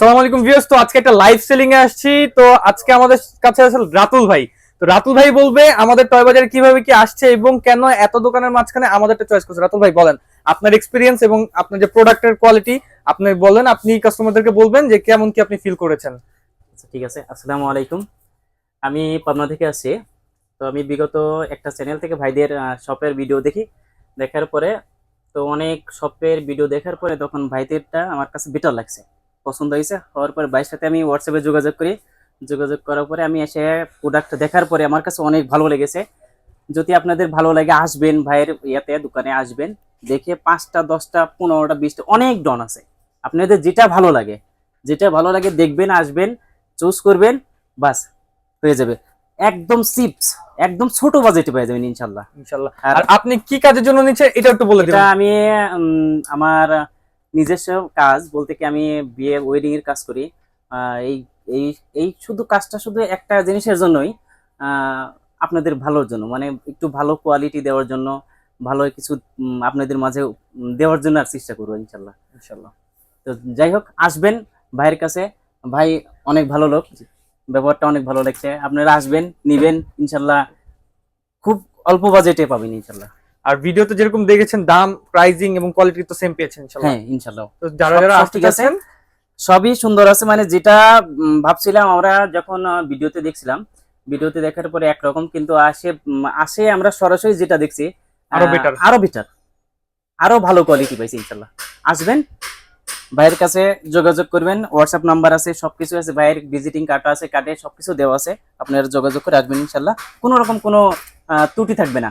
আসসালামু আলাইকুম ভিউয়ার্স তো আজকে একটা লাইভ সেলিং এ আসছি। তো আজকে আমাদের কাছে আছে রাতুল ভাই। তো রাতুল ভাই বলবে, আমাদের টয় বাজারে কীভাবে কি আসছে এবং কেন এত দোকানের মাঝখানে আমাদেরটা চয়েস করছে? রাতুল ভাই, বলেন। আপনার এক্সপিরিয়েন্স এবং আপনার যে প্রোডাক্টের কোয়ালিটি আপনি বলেন, আপনি কাস্টমারদেরকে বলবেন যে কেমন কি আপনি ফিল করেছেন। আচ্ছা ঠিক আছে। আসসালামু আলাইকুম। আমি পাবনা থেকে আসছি তো আমি বিগত একটা চ্যানেল থেকে ভাইদের শপের ভিডিও দেখি। দেখার পরে, তো অনেক শপের ভিডিও দেখার পরে তখন ভাইদেরটা আমার কাছে বেটার লাগছে। পছন্দ হয়েছে। হওয়ার পরে ভাইয়ের সাথে আমি হোয়াটসঅ্যাপে যোগাযোগ করি। যোগাযোগ করার পরে আমি এসে প্রোডাক্ট দেখার পরে আমার কাছে অনেক ভালো লেগেছে। যদি আপনাদের ভালো লাগে আসবেন ভাইয়ের ইয়াতে দোকানে আসবেন। দেখে পাঁচটা দশটা পনেরোটা বিশটা অনেক ডন আছে। আপনাদের যেটা ভালো লাগে যেটা ভালো লাগে দেখবেন আসবেন চুজ করবেন বাস হয়ে যাবে। একদম চিপস একদম ছোট বাজেটে পেয়ে যাবেন ইনশাল্লাহ। ইনশাল্লাহ। আর- আপনি কি কাজের জন্য নিচ্ছে এটা একটু বলে এটা আমি আমার নিজস্ব কাজ বলতে কি আমি বিয়ে ওয়েডিং এর কাজ করি। এই এই এই শুধু কাজটা শুধু একটা জিনিসের জন্যই আপনাদের ভালোর জন্য। মানে একটু ভালো কোয়ালিটি দেওয়ার জন্য ভালো কিছু আপনাদের মাঝে দেওয়ার জন্য আর চেষ্টা করব ইনশাল্লাহ। ইনশাল্লাহ। তো যাই হোক আসবেন ভাইয়ের কাছে। ভাই অনেক ভালো লোক ব্যবহারটা অনেক ভালো লাগছে। আপনারা আসবেন নিবেন ইনশাল্লাহ। খুব অল্প বাজেটে পাবেন ইনশাল্লাহ। আর ভিডিওতে যেরকম দেখেছেন দাম প্রাইজিং এবং কোয়ালিটি তো সেম পেয়েছেন ইনশাআল্লাহ হ্যাঁ ইনশাল্লাহ। তো যারা যারা আসতে চাচ্ছেন সবই সুন্দর আছে মানে যেটা ভাবছিলাম আমরা যখন ভিডিওতে দেখছিলাম ভিডিওতে দেখার পরে একরকম কিন্তু আসে আসে আমরা সরাসরি যেটা দেখছি আরও better। আরও বেটার আরও ভালো কোয়ালিটি পাইছি ইনশাল্লাহ। আসবেন ভাইয়ের কাছে যোগাযোগ করবেন হোয়াটসঅ্যাপ নাম্বার আছে সবকিছু আছে ভাইয়ের ভিজিটিং কার্ড আছে কার্ডে সবকিছু দেওয়া আছে আপনারা যোগাযোগ করে আসবেন ইনশাল্লাহ। কোনো রকম কোনো ত্রুটি থাকবে না।